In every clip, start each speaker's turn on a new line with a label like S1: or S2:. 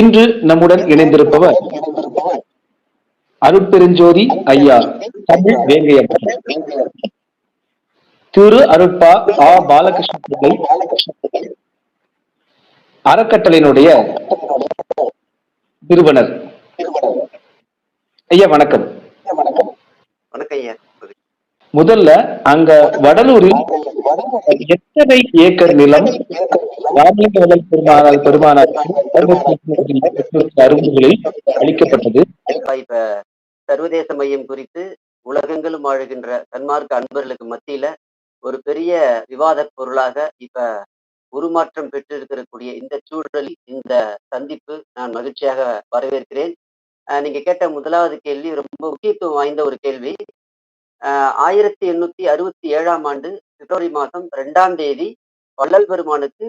S1: இன்று நம்முடன் இணைந்திருப்பவர் அருட்பெருஞ்சோதி ஐயா தமிழ் வேங்கையப்பன். திரு அருட்பா ஆ பாலகிருஷ்ண பிள்ளை அறக்கட்டளையினுடைய நிறுவனர். ஐயா வணக்கம்.
S2: வணக்கம் ஐயா.
S1: முதல்ல அங்க வடலூரில் எத்தனை ஏக்கர் நிலம்? ராமலிங்கவளல் பெருமானார் பெருமானார் அளிக்கப்பட்டது.
S2: இப்ப சர்வதேச மையம் குறித்து உலகங்களும் ஆழுகின்ற தன்மார்க்க அன்பர்களுக்கு மத்தியில ஒரு பெரிய விவாத பொருளாக இப்ப உருமாற்றம் பெற்றிருக்கக்கூடிய இந்த சூழலில் இந்த சந்திப்பு நான் மகிழ்ச்சியாக வரவேற்கிறேன். நீங்க கேட்ட முதலாவது கேள்வி ரொம்ப முக்கியத்துவம் வாய்ந்த ஒரு கேள்வி. ஆஹ் ஆயிரத்தி எண்ணூத்தி அறுபத்தி ஏழாம் ஆண்டு பிப்ரவரி மாதம் ரெண்டாம் தேதி வள்ளல் பெருமானுக்கு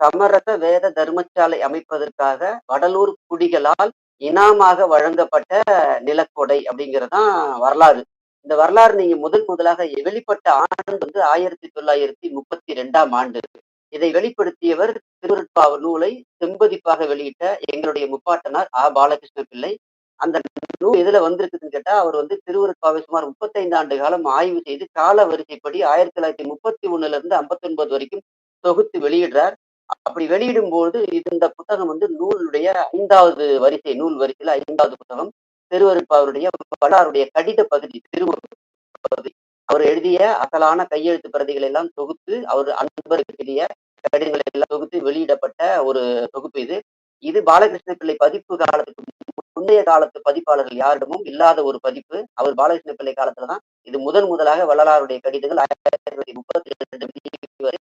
S2: சமரச வேத தர்மசாலை அமைப்பதற்காக வடலூர் குடிகளால் இனாமாக வழங்கப்பட்ட நிலக்கொடை அப்படிங்கறதுதான் வரலாறு. இந்த வரலாறு நீங்க முதன் முதலாக வெளிப்பட்ட ஆண்டு வந்து ஆயிரத்தி தொள்ளாயிரத்தி முப்பத்தி ரெண்டாம் ஆண்டு. இதை வெளிப்படுத்தியவர் திருவருட்பாவ நூலை செம்பதிப்பாக வெளியிட்ட எங்களுடைய முப்பாட்டனார் ஆ. பாலகிருஷ்ண பிள்ளை. அந்த நூல் எதுல வந்திருக்குதுன்னு கேட்டா அவர் வந்து திருவருட்பாவை சுமார் முப்பத்தைந்து ஆண்டு காலம் ஆய்வு செய்து கால வரிசைப்படி ஆயிரத்தி தொள்ளாயிரத்தி முப்பத்தி ஒண்ணுல இருந்து ஐம்பத்தி ஒன்பது வரைக்கும் தொகுத்து வெளியிடுறார். அப்படி வெளியிடும் போது இந்த புத்தகம் வந்து நூலுடைய ஐந்தாவது வரிசை நூல் வரிசையில ஐந்தாவது புத்தகம் திருவருட்பாவருடைய வள்ளாருடைய கடித பகுதி திருவருட் பகுதி. அவர் எழுதிய அசலான கையெழுத்து பிரதிகளை எல்லாம் தொகுத்து அவர் அன்பருக்கு கடிதங்களை எல்லாம் தொகுத்து வெளியிடப்பட்ட ஒரு தொகுப்பு இது. இது பாலகிருஷ்ண பிள்ளை பதிப்பு காலத்துக்கு முந்தைய காலத்து பதிப்பாளர்கள் யாரிடமும் இல்லாத ஒரு பதிப்பு. அவர் பாலகிருஷ்ண பிள்ளை காலத்துலதான் இது முதன் முதலாக வள்ளலாருடைய கடிதங்கள் ஆயிரத்தி தொள்ளாயிரத்தி முப்பத்தி ரெண்டு வரை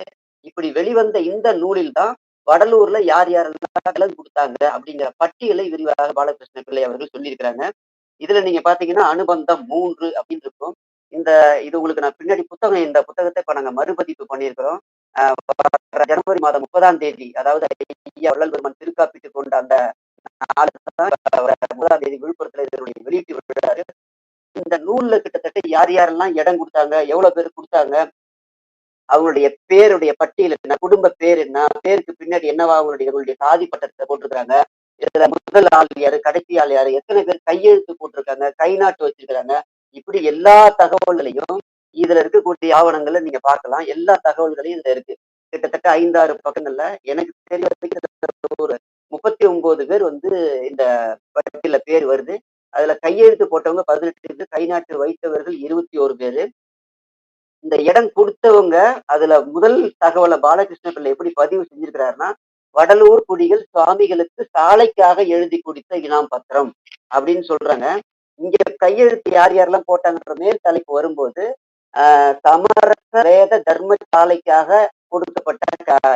S2: இப்படி வெளிவந்த இந்த நூலில் தான் வடலூர்ல யார் யாரெல்லாம் கலந்து கொடுத்தாங்க அப்படிங்கிற பட்டியலை விரிவாக பாலகிருஷ்ண பிள்ளை அவர்கள் சொல்லியிருக்கிறாங்க. இதுல நீங்க பாத்தீங்கன்னா அனுபந்தம் மூன்று அப்படின்னு இருக்கும். இந்த இது உங்களுக்கு நான் பின்னாடி புத்தகம் இந்த புத்தகத்தை இப்ப நாங்க மறுபதிப்பு பண்ணியிருக்கிறோம். ஜனவரி மாதம் முப்பதாம் தேதி அதாவது ஐயா வள்ளல் திருக்காப்பிட்டு கொண்ட அந்த முதலாம் தேதி விழுப்புரத்துல இதனுடைய வெளியிட்டு விடுறாரு இந்த நூல்ல கிட்டத்தட்ட யார் யாரெல்லாம் இடம் கொடுத்தாங்க எவ்வளவு பேர் கொடுத்தாங்க அவங்களுடைய பேருடைய பட்டியல் என்ன குடும்ப பேர் என்ன பேருக்கு பின்னாடி என்னவா அவங்களுடைய அவங்களுடைய சாதி பட்டத்தை போட்டிருக்காங்க இதுல முதல் ஆள் யாரு கடைசி ஆள் யாரு எத்தனை பேர் கையெழுத்து போட்டிருக்காங்க கை நாட்டு வச்சிருக்கிறாங்க இப்படி எல்லா தகவல்களையும் இதுல இருக்கக்கூடிய ஆவணங்களை நீங்க பார்க்கலாம் எல்லா தகவல்களையும் இதுல இருக்கு. கிட்டத்தட்ட ஐந்தாறு பக்கங்கள்ல எனக்கு தெரிய ஒரு முப்பத்தி ஒன்பது பேர் வந்து இந்த பட்டியல பேர் வருது. அதுல கையெழுத்து போட்டவங்க பதினெட்டு பேர் கை நாட்டு வைத்தவர்கள் இருபத்தி ஒரு பேரு. இந்த இடம் கொடுத்தவங்க அதுல முதல் தகவலை பாலகிருஷ்ண பிள்ளை எப்படி பதிவு செஞ்சிருக்கிறாருன்னா வடலூர் குடிகள் சுவாமிகளுக்கு சாலைக்காக எழுதி கொடுத்த இனாம் பத்திரம் அப்படின்னு சொல்றாங்க. இங்க கையெழுத்து யார் யாரெல்லாம் போட்டாங்கன்ற மேல் தலைப்பு வரும்போது ஆஹ் சமரச வேத தர்ம சாலைக்காக கொடுக்கப்பட்ட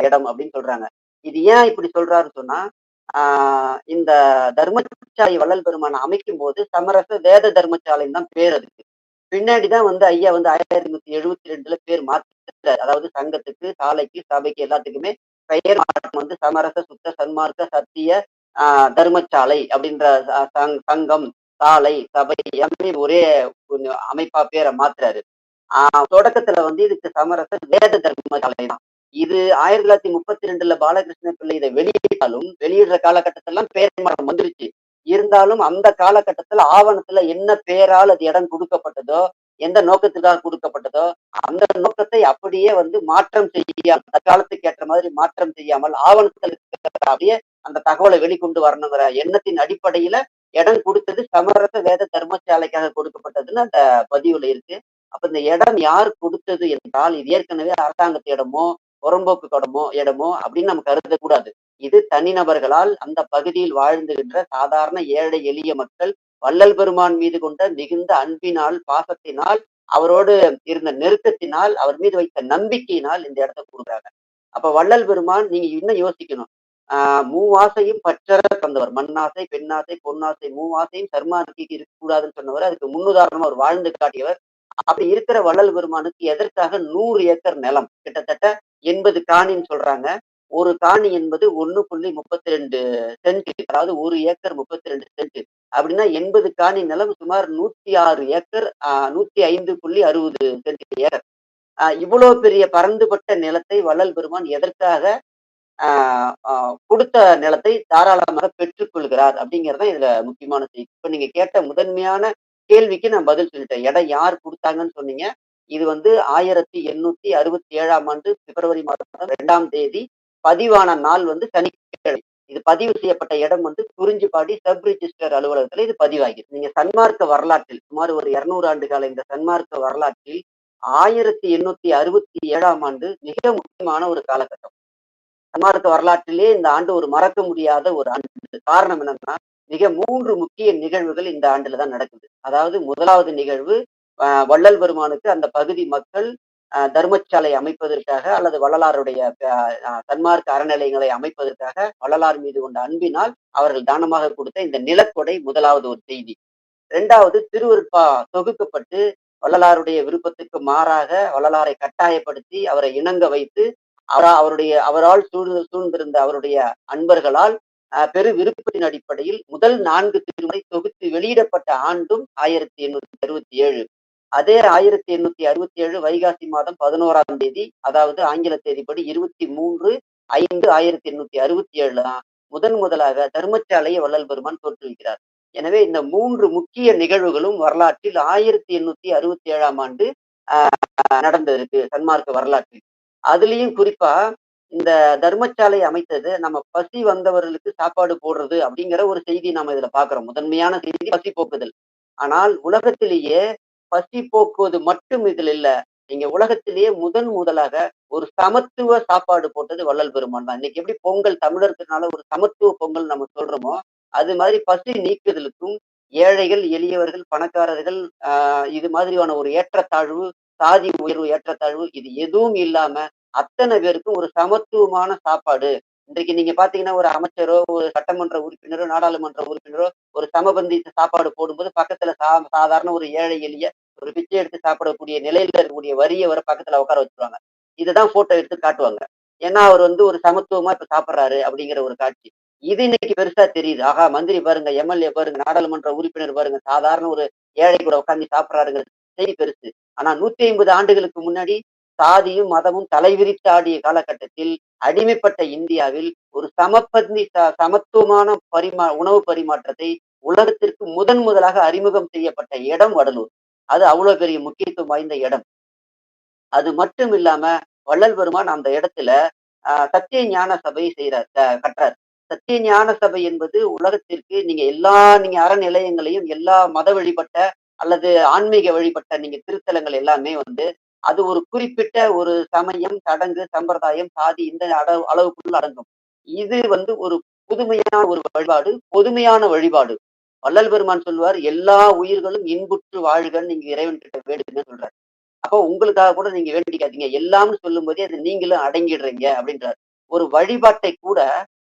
S2: இடம் அப்படின்னு சொல்றாங்க. இது ஏன் இப்படி சொல்றாருன்னு சொன்னா ஆஹ் இந்த தர்மசாலை வள்ளல் பெருமானை அமைக்கும் போது சமரச வேத தர்மசாலைன்னு தான் பேர் அதுக்கு. பின்னாடிதான் வந்து ஐயா வந்து ஆயிரத்தி நூத்தி எழுபத்தி ரெண்டுல பேர் மாற்றாரு அதாவது சங்கத்துக்கு சாலைக்கு சபைக்கு எல்லாத்துக்குமே பெயர் மாற்றம் வந்து சமரச சுத்த சன்மார்க்க சத்திய ஆஹ் தர்மசாலை அப்படின்ற சங்கம் சாலை சபை எல்லாமே ஒரே அமைப்பா பேரை மாத்துறாரு. ஆஹ் தொடக்கத்துல வந்து இதுக்கு சமரச வேத தர்மசாலை தான் இது ஆயிரத்தி தொள்ளாயிரத்தி முப்பத்தி ரெண்டுல பாலகிருஷ்ண பிள்ளை இதை வெளியிட்டாலும் வெளியிடுற காலகட்டத்திலாம் பேர் மாற்றம் வந்துருச்சு. இருந்தாலும் அந்த காலகட்டத்துல ஆவணத்துல என்ன பேரால் அது இடம் கொடுக்கப்பட்டதோ எந்த நோக்கத்துக்காக கொடுக்கப்பட்டதோ அந்த நோக்கத்தை அப்படியே வந்து மாற்றம் செய்யாமல் தற்காலத்துக்கு ஏற்ற மாதிரி மாற்றம் செய்யாமல் ஆவணத்தில் அப்படியே அந்த தகவலை வெளிக்கொண்டு வரணுங்கிற எண்ணத்தின் அடிப்படையில இடம் கொடுத்தது சமரச வேத தர்மசாலைக்காக கொடுக்கப்பட்டதுன்னு அந்த பதிவுல இருக்கு. அப்ப இந்த இடம் யார் கொடுத்தது என்றால் இது ஏற்கனவே அரசாங்கத்து இடமோ புறம்போக்கு இடமோ இடமோ அப்படின்னு நம்ம கருதக்கூடாது. இது தனிநபர்களால் அந்த பகுதியில் வாழ்ந்துகின்ற சாதாரண ஏழை எளிய மக்கள் வள்ளல் பெருமான் மீது கொண்ட மிகுந்த அன்பினால் பாசத்தினால் அவரோடு இருந்த நெருக்கத்தினால் அவர் மீது வைத்த நம்பிக்கையினால் இந்த இடத்த கொடுக்குறாங்க அப்ப வள்ளல் பெருமான் நீங்க இன்னும் யோசிக்கணும். ஆஹ் மூவாசையும் பற்றற தந்தவர் மண்ணாசை பெண்ணாசை பொன்னாசை மூவாசையும் சர்மாருக்கு இருக்கக்கூடாதுன்னு சொன்னவர். அதுக்கு முன்னுதாரணமா அவர் வாழ்ந்து காட்டியவர். அப்படி இருக்கிற வள்ளல் பெருமானுக்கு எதற்காக நூறு ஏக்கர் நிலம்? கிட்டத்தட்ட எண்பது காணின்னு சொல்றாங்க. ஒரு காணி என்பது ஒண்ணு புள்ளி முப்பத்தி ரெண்டு சென்ட் அதாவது ஒரு ஏக்கர் முப்பத்தி ரெண்டு சென்ட். அப்படின்னா எண்பது காணி நிலம் சுமார் நூத்தி ஆறு ஏக்கர் ஆஹ் நூத்தி ஐந்து புள்ளி அறுபது சென்ட் ஏக்கர். ஆஹ் இவ்வளவு பெரிய பறந்துபட்ட நிலத்தை வள்ளல் பெருமான் எதற்காக ஆஹ் கொடுத்த நிலத்தை தாராளமாக பெற்றுக்கொள்கிறார் அப்படிங்கிறதான் இதுல முக்கியமான செய்தி. இப்ப நீங்க கேட்ட முதன்மையான கேள்விக்கு நான் பதில் சொல்லிட்டேன். இடம் யார் கொடுத்தாங்கன்னு சொன்னீங்க. இது வந்து ஆயிரத்தி எண்ணூத்தி அறுபத்தி ஏழாம் ஆண்டு பிப்ரவரி மாதம் இரண்டாம் தேதி பதிவான நாள் வந்து சனிக்கிழமை இது பதிவு செய்யப்பட்ட இடம் வந்து குறிஞ்சிப்பாடி சப் ரிஜிஸ்டர் அலுவலகத்துல இது பதிவாகிது நீங்க சன்மார்க்க வரலாற்றில் சுமார் ஒரு இருநூறு ஆண்டு கால இந்த சன்மார்க்க வரலாற்றில் ஆயிரத்தி எண்ணூத்தி அறுபத்தி ஏழாம் ஆண்டு மிக முக்கியமான ஒரு காலகட்டம். சன்மார்க்க வரலாற்றிலே இந்த ஆண்டு ஒரு மறக்க முடியாத ஒரு ஆண்டு. காரணம் என்னன்னா மிக மூன்று முக்கிய நிகழ்வுகள் இந்த ஆண்டுல தான் நடக்குது. அதாவது முதலாவது நிகழ்வு வள்ளல் பெருமானுக்கு அந்த பகுதி மக்கள் தர்மச்சாலை தர்மசாலை அமைப்பதற்காக அல்லது வள்ளலாருடைய தன்மார்க்க அறநிலையங்களை அமைப்பதற்காக வள்ளலார் மீது கொண்ட அன்பினால் அவர்கள் தானமாக கொடுத்த இந்த நிலக்கொடை முதலாவது ஒரு செய்தி. இரண்டாவது திருவருட்பா தொகுக்கப்பட்டு வள்ளலாருடைய விருப்பத்துக்கு மாறாக வள்ளலாரை கட்டாயப்படுத்தி அவரை இணங்க வைத்து அவரா அவருடைய அவரால் சூழ்ந்து சூழ்ந்திருந்த அவருடைய அன்பர்களால் பெரு விருப்பத்தின் அடிப்படையில் முதல் நான்கு திருமுறை தொகுத்து வெளியிடப்பட்ட ஆண்டும் ஆயிரத்தி எண்ணூத்தி அறுபத்தி ஏழு. அதே ஆயிரத்தி எண்ணூத்தி அறுபத்தி ஏழு வைகாசி மாதம் பதினோராம் தேதி அதாவது ஆங்கில தேதிப்படி இருபத்தி மூன்று ஐந்து ஆயிரத்தி எண்ணூத்தி அறுபத்தி ஏழு தான் முதன் முதலாக தர்மசாலையை வள்ளல் பெருமான் தோற்றுவிக்கிறார். எனவே இந்த மூன்று முக்கிய நிகழ்வுகளும் வரலாற்றில் ஆயிரத்தி எண்ணூத்தி அறுபத்தி ஏழாம் ஆண்டு ஆஹ் நடந்திருக்கு சன்மார்க்க வரலாற்றில். அதுலயும் குறிப்பா இந்த தர்மசாலை அமைத்தது நம்ம பசி வந்தவர்களுக்கு சாப்பாடு போடுறது அப்படிங்கிற ஒரு செய்தி நாம இதுல பாக்குறோம். முதன்மையான செய்தி பசி போக்குதல். ஆனால் உலகத்திலேயே பசி போக்குவது மட்டும் இதில் இல்ல. நீங்க உலகத்திலேயே முதன் முதலாக ஒரு சமத்துவ சாப்பாடு போட்டது வள்ளல் பெருமான் தான். இன்னைக்கு எப்படி பொங்கல் தமிழர்னால ஒரு சமத்துவ பொங்கல் நம்ம சொல்றோமோ அது மாதிரி பசி நீக்குதலுக்கும் ஏழைகள் எளியவர்கள் பணக்காரர்கள் ஆஹ் இது மாதிரியான ஒரு ஏற்றத்தாழ்வு சாதி உயர்வு ஏற்றத்தாழ்வு இது எதுவும் இல்லாம அத்தனை பேருக்கும் ஒரு சமத்துவமான சாப்பாடு. இன்றைக்கு நீங்க பாத்தீங்கன்னா ஒரு அமைச்சரோ ஒரு சட்டமன்ற உறுப்பினரோ நாடாளுமன்ற உறுப்பினரோ ஒரு சமபந்தி சாப்பாடு போடும்போது பக்கத்துல சா சாதாரண ஒரு ஏழை எளிய ஒரு பிச்சை எடுத்து சாப்பிடக்கூடிய நிலையில இருக்கக்கூடிய வரியை வர பக்கத்துல உட்கார வச்சிருவாங்க. இதுதான் போட்டோ எடுத்து காட்டுவாங்க. ஏன்னா அவர் வந்து ஒரு சமத்துவமா இப்ப சாப்பிடுறாரு அப்படிங்கிற ஒரு காட்சி. இது இன்னைக்கு பெருசா தெரியுது. ஆகா மந்திரி பாருங்க எம்எல்ஏ பாருங்க நாடாளுமன்ற உறுப்பினர் பாருங்க சாதாரண ஒரு ஏழை கூட உட்காந்து சாப்பிடுறாருங்கிற செய்தி பெருசு. ஆனா நூத்தி ஐம்பது ஆண்டுகளுக்கு முன்னாடி சாதியும் மதமும் தலைவிரித்து ஆடிய காலகட்டத்தில் அடிமைப்பட்ட இந்தியாவில் ஒரு சமபந்தி சமத்துவமான பரிமா உணவு பரிமாற்றத்தை உலகத்திற்கு முதன் முதலாக அறிமுகம் செய்யப்பட்ட இடம் வடலூர். அது அவ்வளவு பெரிய முக்கியத்துவம் வாய்ந்த இடம். அது மட்டும் இல்லாம வள்ளல் பெருமான் அந்த இடத்துல ஆஹ் சத்திய ஞான சபை செய்யறார் கட்டுறார் சத்திய ஞான சபை என்பது உலகத்திற்கு நீங்க எல்லா நீங்க அறநிலையங்களையும் எல்லா மத வழிபட்ட அல்லது ஆன்மீக வழிபட்ட நீங்க திருத்தலங்கள் எல்லாமே வந்து அது ஒரு குறிப்பிட்ட ஒரு சமயம் சடங்கு சம்பிரதாயம் சாதி இந்த அளவு அளவுக்குள்ள அடங்கும். இது வந்து ஒரு புதுமையான ஒரு வழிபாடு பொதுமையான வழிபாடு. வள்ளல் பெருமான் சொல்வார் எல்லா உயிர்களும் இன்புற்று வாழ்கள் நீங்க இறைவன் கிட்ட வேண்டுங்கன்னு சொல்றாரு. அப்போ உங்களுக்காக கூட நீங்க வேண்டிக்காதீங்க. எல்லாம்னு சொல்லும் போதே அது நீங்களும் அடங்கிடுறீங்க அப்படின்றார். ஒரு வழிபாட்டை கூட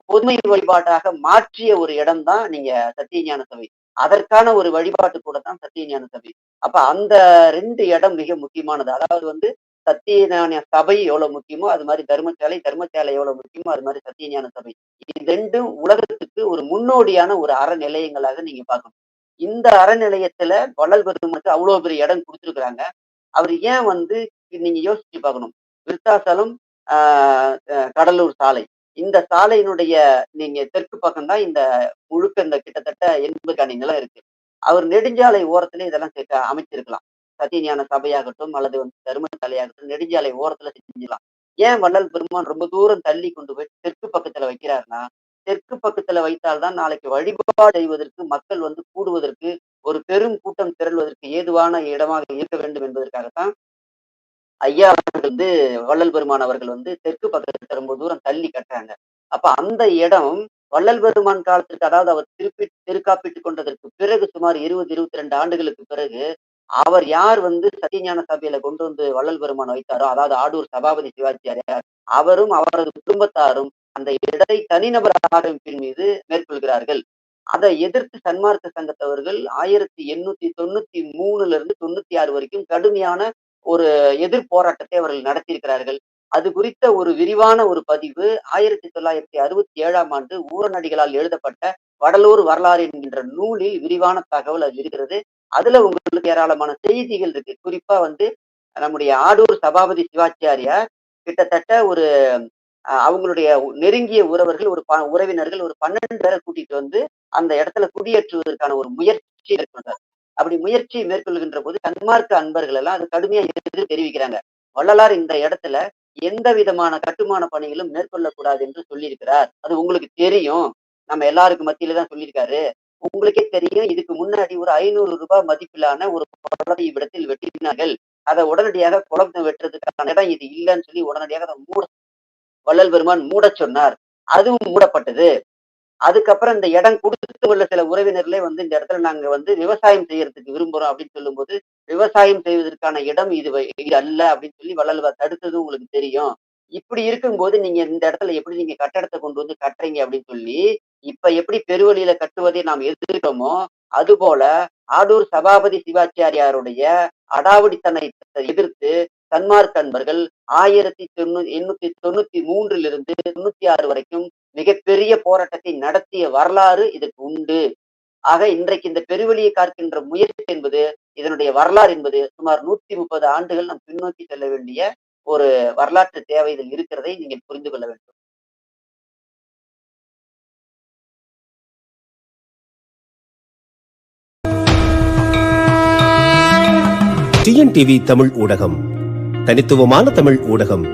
S2: பொதுமை வழிபாட்டாக மாற்றிய ஒரு இடம் தான் நீங்க சத்தியஞான சபை. அதற்கான ஒரு வழிபாட்டு கூட தான் சத்தியஞான சபை. அப்ப அந்த ரெண்டு இடம் மிக முக்கியமானது. அதாவது வந்து சத்தியஞான சபை எவ்வளவு முக்கியமோ அது மாதிரி தர்மசாலை தர்மசாலை எவ்வளவு முக்கியமோ அது மாதிரி சத்தியஞான சபை. இது ரெண்டும் உலகத்துக்கு ஒரு முன்னோடியான ஒரு அறநிலையங்களாக நீங்க பார்க்கணும். இந்த அறநிலையத்துல வள்ளல் பெருமனுக்கு அவ்வளவு பெரிய இடம் கொடுத்துருக்குறாங்க. அவர் ஏன் வந்து நீங்க யோசிச்சு பார்க்கணும். விருத்தாசலம் ஆஹ் கடலூர் சாலை. இந்த சாலையினுடைய நீங்க தெற்கு பக்கம் தான் இந்த முழுக்க இந்த கிட்டத்தட்ட எண்பது கணிங்கெல்லாம் இருக்கு. அவர் நெடுஞ்சாலை ஓரத்துல இதெல்லாம் சேர்க்க அமைச்சிருக்கலாம். சத்தியஞான சபையாகட்டும் அல்லது வந்து தர்மசாலையாகட்டும் நெடுஞ்சாலை ஓரத்துல செஞ்சிடலாம். ஏன் வள்ளல் பெருமான் ரொம்ப தூரம் தள்ளி கொண்டு போய் தெற்கு பக்கத்துல வைக்கிறாருன்னா தெற்கு பக்கத்துல வைத்தால்தான் நாளைக்கு வழிபாடு செய்வதற்கு மக்கள் வந்து கூடுவதற்கு ஒரு பெரும் கூட்டம் திரள்வதற்கு ஏதுவான இடமாக இருக்க வேண்டும் என்பதற்காகத்தான் ஐயா அவர்கள் வந்து வள்ளல் பெருமான் அவர்கள் வந்து தெற்கு பக்கத்துல ரொம்ப தூரம் தள்ளி கட்டுறாங்க. அப்ப அந்த இடம் வள்ளல் பெருமான் காலத்திற்கு அதாவது அவர் திருப்பி திருக்காப்பிட்டு கொண்டதற்கு பிறகு சுமார் இருபது இருபத்தி ரெண்டு ஆண்டுகளுக்கு பிறகு அவர் யார் வந்து சத்தியஞான சபையில கொண்டு வந்து வள்ளல் பெருமான் வைத்தாரோ அதாவது ஆடூர் சபாபதி சிவாச்சியாரியார் அவரும் அவரது குடும்பத்தாரும் அந்த இடத்தை தனிநபர் ஆரம்பிப்பின் மீது மேற்கொள்கிறார்கள். அதை எதிர்த்து சன்மார்க்க சங்கத்தவர்கள் ஆயிரத்தி எண்ணூத்தி தொண்ணூத்தி மூணுல இருந்து தொண்ணூத்தி ஆறு வரைக்கும் கடுமையான ஒரு எதிர் போராட்டத்தை அவர்கள் நடத்தியிருக்கிறார்கள். அது குறித்த ஒரு விரிவான ஒரு பதிவு ஆயிரத்தி தொள்ளாயிரத்தி அறுபத்தி ஏழாம் ஆண்டு ஊரநடிகளால் எழுதப்பட்ட வடலூர் வரலாறு என்கின்ற நூலில் விரிவான தகவல் அது இருக்கிறது. அதுல உங்களுக்கு ஏராளமான செய்திகள் இருக்கு. குறிப்பா வந்து நம்முடைய ஆடூர் சபாபதி சிவாச்சாரியார் கிட்டத்தட்ட ஒரு அஹ் அவங்களுடைய நெருங்கிய உறவர்கள் ஒரு ப- உறவினர்கள் ஒரு பன்னெண்டு பேரை கூட்டிட்டு வந்து அந்த இடத்துல குடியேற்றுவதற்கான ஒரு முயற்சி மேற்கொண்டார். அப்படி முயற்சி மேற்கொள்கின்ற போது கன்மார்க்க அன்பர்கள் எல்லாம் அது கடுமையா எதிர்த்து தெரிவிக்கிறாங்க. வள்ளலார் இந்த இடத்துல எந்த விதமான கட்டுமான பணிகளும் மேற்கொள்ளக்கூடாது என்று சொல்லியிருக்கிறார். அது உங்களுக்கு தெரியும். நம்ம எல்லாருக்கும் மத்தியில தான் சொல்லியிருக்காரு. உங்களுக்கே தெரியும். இதுக்கு முன்னாடி ஒரு ஐநூறு ரூபாய் மதிப்பிலான ஒரு குளத்தை இவ்விடத்தில் வெட்டினார்கள். அதை உடனடியாக குளத்தை வெட்டுறதுக்கான இடம் இது இல்லைன்னு சொல்லி உடனடியாக அதை மூட வள்ளல் பெருமான் மூடச் சொன்னார். அதுவும் மூடப்பட்டது. அதுக்கப்புறம் இந்த இடம் கொடுத்து உள்ள சில உறவினர்களே வந்து இந்த இடத்துல நாங்க வந்து விவசாயம் செய்யறதுக்கு விரும்புறோம் அப்படின்னு சொல்லும்போது விவசாயம் செய்வதற்கான இடம் இது இது அல்ல அப்படின்னு சொல்லி வள்ளல்வா தடுத்ததும் உங்களுக்கு தெரியும். இப்படி இருக்கும்போது நீங்க இந்த இடத்துல எப்படி நீங்க கட்டடத்தை கொண்டு வந்து கட்டுறீங்க அப்படின்னு சொல்லி இப்ப எப்படி பெருவழியில கட்டுவதை நாம் எதிர்க்கிறோமோ அதுபோல ஆடூர் சபாபதி சிவாச்சாரியாருடைய அடாவடித்தனத்தை எதிர்த்து தன்மார்க் அன்பர்கள் ஆயிரத்தி தொண்ணூத்தி எண்ணூத்தி தொண்ணூத்தி மூன்றிலிருந்து தொண்ணூத்தி ஆறு வரைக்கும் மிகப்பெரிய போராட்டத்தை நடத்திய வரலாறு இதற்கு உண்டு. ஆக இன்றைக்கு இந்த பெருவெளியை காக்கின்ற முயற்சி என்பது இதனுடைய வரலாறு என்பது சுமார் நூத்தி முப்பது ஆண்டுகள் நாம் பின்னோக்கி செல்ல வேண்டிய ஒரு வரலாற்று தேவை இதில் இருக்கிறதை நீங்கள் புரிந்து கொள்ள வேண்டும்.
S3: டிஎன்டிவி தமிழ் ஊடகம். தனித்துவமான தமிழ் ஊடகம்.